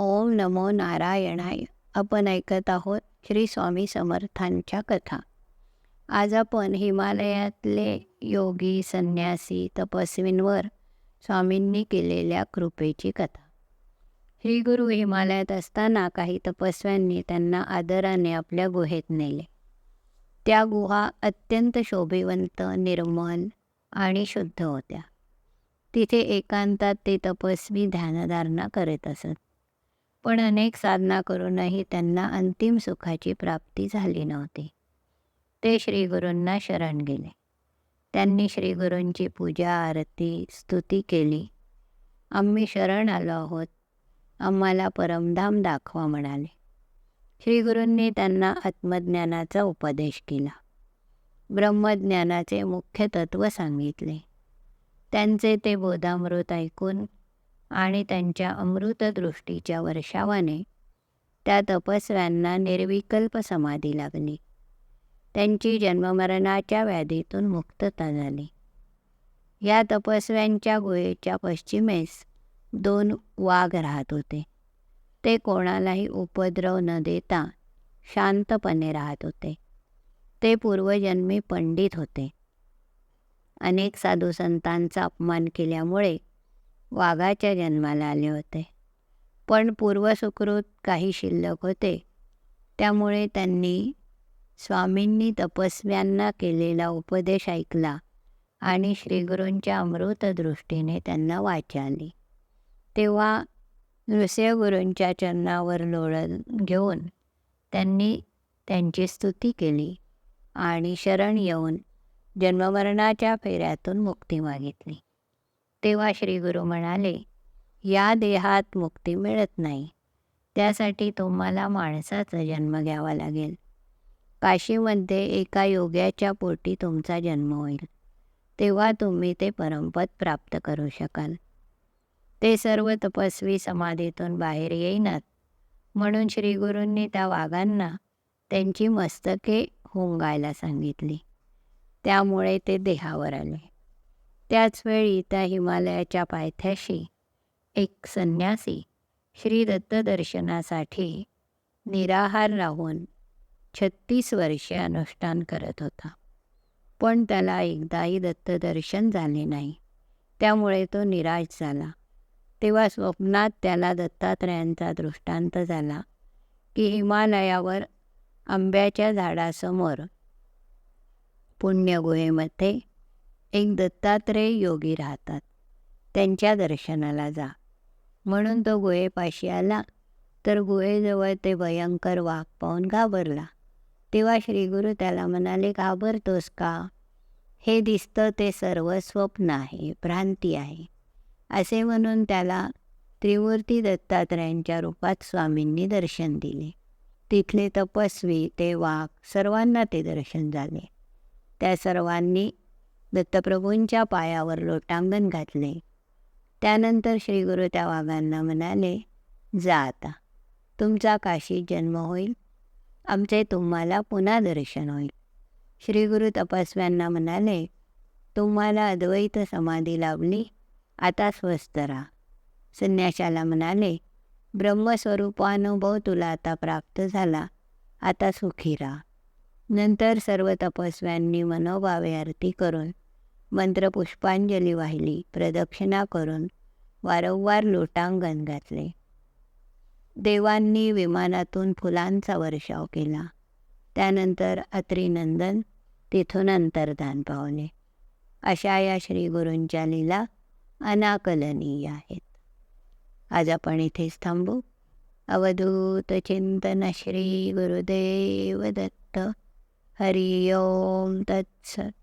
ओम नमो नारायणाय. आपण ऐकत आहोत श्री स्वामी समर्थांच्या कथा. आज आपण हिमालयातले योगी संन्यासी तपस्वींवर स्वामींनी केलेल्या कृपेची कथा. श्री गुरु हिमालयात असताना काही तपस्व्यांनी त्यांना आदराने आपल्या गुहेत नेले. त्या गुहा अत्यंत शोभिवंत निर्मल आणि शुद्ध होत्या. तिथे एकांतात ते तपस्वी ध्यानधारणा करत असत. पण अनेक साधना करूनही त्यांना अंतिम सुखाची प्राप्ती झाली नव्हती. ते श्रीगुरूंना शरण गेले. त्यांनी श्रीगुरूंची पूजा आरती स्तुती केली. आम्ही शरण आलो आहोत. आम्हाला परमधाम दाखवा म्हणाले. श्रीगुरूंनी त्यांना आत्मज्ञानाचा उपदेश केला. ब्रह्मज्ञानाचे मुख्य तत्व सांगितले. त्यांचे ते बोधामृत ऐकून आणि त्यांच्या अमृतदृष्टीच्या वर्षावाने त्या तपस्व्यांना निर्विकल्प समाधी लागली. त्यांची जन्ममरणाच्या व्याधीतून मुक्तता झाली. या तपस्व्यांच्या गुहेच्या पश्चिमेस दोन वाघ राहत होते. ते कोणालाही उपद्रव न देता शांतपणे राहत होते. ते पूर्वजन्मी पंडित होते. अनेक साधू संतांचा अपमान केल्यामुळे वाघाच्या जन्माला आले होते. पण पूर्वसुकृत काही शिल्लक होते. त्यामुळे त्यांनी स्वामींनी तपस्व्यांना केलेला उपदेश ऐकला आणि श्रीगुरूंच्या अमृतदृष्टीने त्यांना वाचाली. तेव्हा नृसिंहगुरूंच्या चरणावर लोळण घेऊन त्यांनी त्यांची स्तुती केली आणि शरण येऊन जन्ममरणाच्या फेऱ्यातून मुक्ती मागितली. तेव्हा श्रीगुरू म्हणाले या देहात मुक्ती मिळत नाही. त्यासाठी तुम्हाला माणसाचा जन्म घ्यावा लागेल. काशीमध्ये एका योग्याच्या पोटी तुमचा जन्म होईल. तेव्हा तुम्ही ते परमपद प्राप्त करू शकाल. ते सर्व तपस्वी समाधीतून बाहेर येईनात. म्हणून श्रीगुरूंनी त्या वाघांना त्यांची मस्तके होंगायला सांगितली. त्यामुळे ते देहावर आले. त्याचवेळी त्या हिमालयाच्या पायथ्याशी एक संन्यासी श्री दत्तदर्शनासाठी निराहार राहून छत्तीस वर्षे अनुष्ठान करत होता. पण त्याला एकदाही दत्तदर्शन झाले नाही. त्यामुळे तो निराश झाला. तेव्हा स्वप्नात त्याला दत्तात्रयांचा दृष्टांत झाला की हिमालयावर आंब्याच्या झाडासमोर पुण्यगुहेमध्ये एक दत्तात्रेय योगी राहतात. त्यांच्या दर्शनाला जा. म्हणून तो गुहेपाशी आला. तर गुहेजवळ ते भयंकर वाघ पाहून घाबरला. तेव्हा श्रीगुरू त्याला म्हणाले घाबरतोस का? हे दिसतं ते सर्व स्वप्न आहे भ्रांती आहे. असे म्हणून त्याला त्रिमूर्ती दत्तात्रयांच्या रूपात स्वामींनी दर्शन दिले. तिथले तपस्वी ते वाघ सर्वांना ते दर्शन झाले. त्या सर्वांनी दत्तप्रभूंच्या पायावर लोटांगण घातले. त्यानंतर श्रीगुरु त्या वाघांना म्हणाले जा आता. तुमचा काशी जन्म होईल. आमचे तुम्हाला पुन्हा दर्शन होईल. श्रीगुरु तपस्व्यांना म्हणाले तुम्हाला अद्वैत समाधी लाभली. आता स्वस्थ राहा. संन्याशाला म्हणाले ब्रह्मस्वरूपानुभव तुला आता प्राप्त झाला. आता सुखी राहा. नंतर सर्व तपस्व्यांनी मनोभावे आरती करून मंत्रपुष्पांजली वाहिली प्रदक्षिणा करून वारंवार लोटांगण घातले. देवांनी विमानातून फुलांचा वर्षाव केला. त्यानंतर अत्रिनंदन तिथून अंतर्धान पावले. अशा या श्रीगुरूंच्या लीला अनाकलनीय आहेत. आज आपण इथेच थांबू. अवधूत चिंतन श्री गुरुदेव दत्त हरि ओम तत्सत